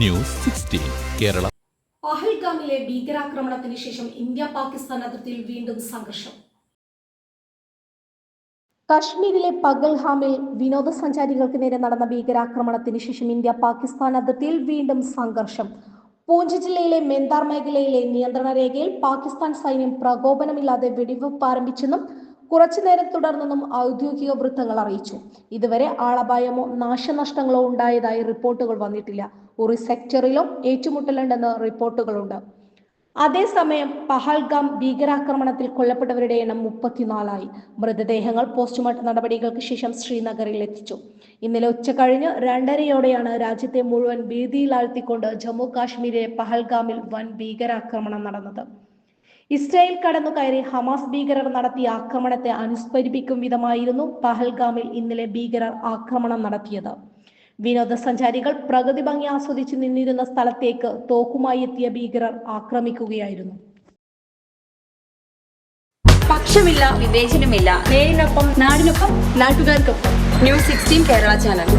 News sixteen Kerala. പഹൽഗാമിലെ ഭീകരാക്രമണത്തിന് ശേഷം India Pakistan അതിർത്തിയിൽ വീണ്ടും സംഘർഷം. കശ്മീരിലെ പഗൽഹാമിൽ വിനോദസഞ്ചാരികൾക്ക് നേരെ നടന്ന ഭീകരാക്രമണത്തിന് ശേഷം ഇന്ത്യ പാകിസ്ഥാൻ അതിർത്തിയിൽ വീണ്ടും സംഘർഷം. പൂഞ്ച് ജില്ലയിലെ മെന്താർ മേഖലയിലെ നിയന്ത്രണ രേഖയിൽ പാകിസ്ഥാൻ സൈന്യം പ്രകോപനമില്ലാതെ വെടിവെപ്പ് ആരംഭിച്ചെന്നും കുറച്ചുനേരം തുടർന്നെന്നും ഔദ്യോഗിക വൃത്തങ്ങൾ അറിയിച്ചു. ഇതുവരെ ആളപായമോ നാശനഷ്ടങ്ങളോ ഉണ്ടായതായി റിപ്പോർട്ടുകൾ വന്നിട്ടില്ല. ഒരു സെക്ടറിലും ഏറ്റുമുട്ടലുണ്ടെന്ന് റിപ്പോർട്ടുകളുണ്ട്. അതേസമയം പഹൽഗാം ഭീകരാക്രമണത്തിൽ കൊല്ലപ്പെട്ടവരുടെ എണ്ണം മുപ്പത്തിനാലായി. മൃതദേഹങ്ങൾ പോസ്റ്റ്മോർട്ടം നടപടികൾക്ക് ശേഷം ശ്രീനഗറിൽ എത്തിച്ചു. ഇന്നലെ ഉച്ച കഴിഞ്ഞ് രണ്ടരയോടെയാണ് രാജ്യത്തെ മുഴുവൻ ഭീതിയിലാഴ്ത്തിക്കൊണ്ട് ജമ്മു കാശ്മീരിലെ പഹൽഗാമിൽ വൻ ഭീകരാക്രമണം നടന്നത്. ഇസ്രായേൽ കടന്നു കയറി ഹമാസ് ഭീകരർ നടത്തിയ ആക്രമണത്തെ അനുസ്മരിപ്പിക്കും വിധമായിരുന്നു പഹൽഗാമിൽ ഇന്നലെ ഭീകരർ ആക്രമണം നടത്തിയത്. വിനോദസഞ്ചാരികൾ പ്രകൃതി ഭംഗി ആസ്വദിച്ച് നിന്നിരുന്ന സ്ഥലത്തേക്ക് തോക്കുമായി എത്തിയ ഭീകരർ ആക്രമിക്കുകയായിരുന്നു. പക്ഷമില്ല വിവേചനമില്ല. നേരിനൊപ്പം നാടിനൊപ്പം നാട്ടുകാർക്കൊപ്പം. News sixteen Kerala channel.